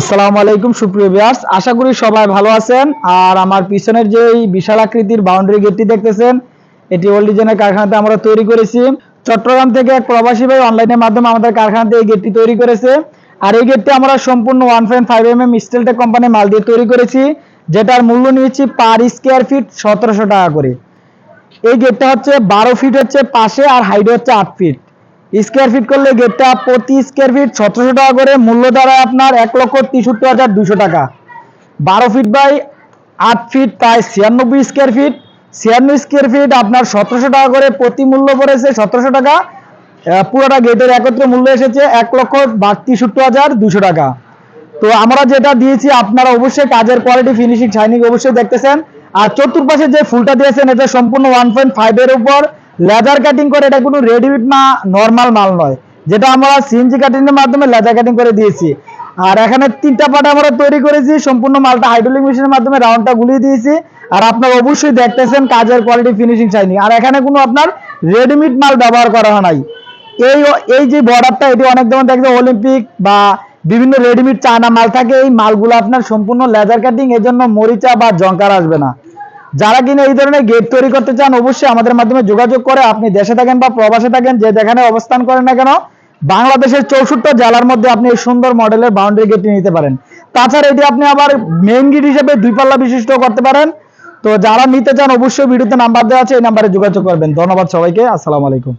আসসালামু আলাইকুম, সুপ্রিয় ভিউয়ার্স আশা করি সবাই ভালো আছেন। আর আমার পিছনের যে এই বিশাল আকৃতির বাউন্ডারি গেটটি দেখতেছেন, এটি ওল্ড ডিজাইনের কারখানাতে আমরা তৈরি করেছি। চট্টগ্রাম থেকে এক প্রবাসী ভাই অনলাইনের মাধ্যমে আমাদের কারখানাতে এই গেটটি তৈরি করেছে। আর এই গেটটি আমরা সম্পূর্ণ one point five M M Steeltech কোম্পানির মাল দিয়ে তৈরি করেছি, যেটার মূল্য নিয়েছি পার স্কোয়ার ফিট সতেরোশো টাকা করে। এই গেটটা হচ্ছে বারো ফিট হচ্ছে পাশে আর হাইট হচ্ছে আট ফিট স্কোয়ার ফিট করলে গেটটা প্রতি স্কোয়ার ফিট সতেরোশো টাকা করে, মূল্য দাঁড়ায় আপনার এক লক্ষ তেষট্টি হাজার দুশো টাকা। বারো ফিট বাই আট ফিট প্রায় ছিয়ানব্বই স্কোয়ার ফিট ছিয়ানব্বই স্কোয়ার ফিট আপনার সতেরোশো টাকা করে প্রতি মূল্য পড়েছে সতেরোশো টাকা। পুরোটা গেটের একত্র মূল্য এসেছে এক লক্ষ বাষট্টি হাজার দুশো টাকা। তো আমরা যেটা দিয়েছি, আপনারা অবশ্যই কাজের কোয়ালিটি ফিনিশিং শাইনিং অবশ্যই দেখতেছেন। আর চতুর্পাশে যে ফুলটা দিয়েছেন, এটা সম্পূর্ণ ওয়ান পয়েন্ট ফাইভ এর উপর। লেজার কাটিং করে এটা কোনো রেডিমেড না নর্মাল মাল নয়। যেটা আমরা সিএনজি কাটিং এর মাধ্যমে লেজার কাটিং করে দিয়েছি। আর এখানে তিনটা পার্ট আমরা তৈরি করেছি, সম্পূর্ণ মালটা হাইড্রোলিক মেশিনের মাধ্যমে রাউন্ডটা গুলিয়ে দিয়েছি। আর আপনারা অবশ্যই দেখতেছেন কাজের কোয়ালিটি ফিনিশিং শাইনিং আর এখানে কোনো আপনার রেডিমেড মাল ব্যবহার করা হয় নাই। এই এই যে বর্ডারটা এটি অনেক যেমন দেখবে অলিম্পিক বা বিভিন্ন রেডিমেড চায়না মাল থাকে, এই মালগুলো আপনার সম্পূর্ণ লেজার কাটিং এর জন্য মরিচা বা জঙ্কার আসবে না। যারা কিনা এই ধরনের গেট তৈরি করতে চান, অবশ্যই আমাদের মাধ্যমে যোগাযোগ করে আপনি দেশে থাকেন বা প্রবাসে থাকেন, যে যেখানে অবস্থান করেন না কেন, বাংলাদেশের চৌষট্টি জেলার মধ্যে আপনি এই সুন্দর মডেলের বাউন্ডারি গেটটি নিতে পারেন। তাছাড়া এটি আপনি আবার মেইন গেট হিসেবে দুই পাল্লা বিশিষ্ট করতে পারেন। তো যারা নিতে চান, অবশ্যই ভিডিওতে নাম্বার দেওয়া আছে, এই নাম্বারে যোগাযোগ করবেন। ধন্যবাদ সবাইকে, আসসালামু আলাইকুম।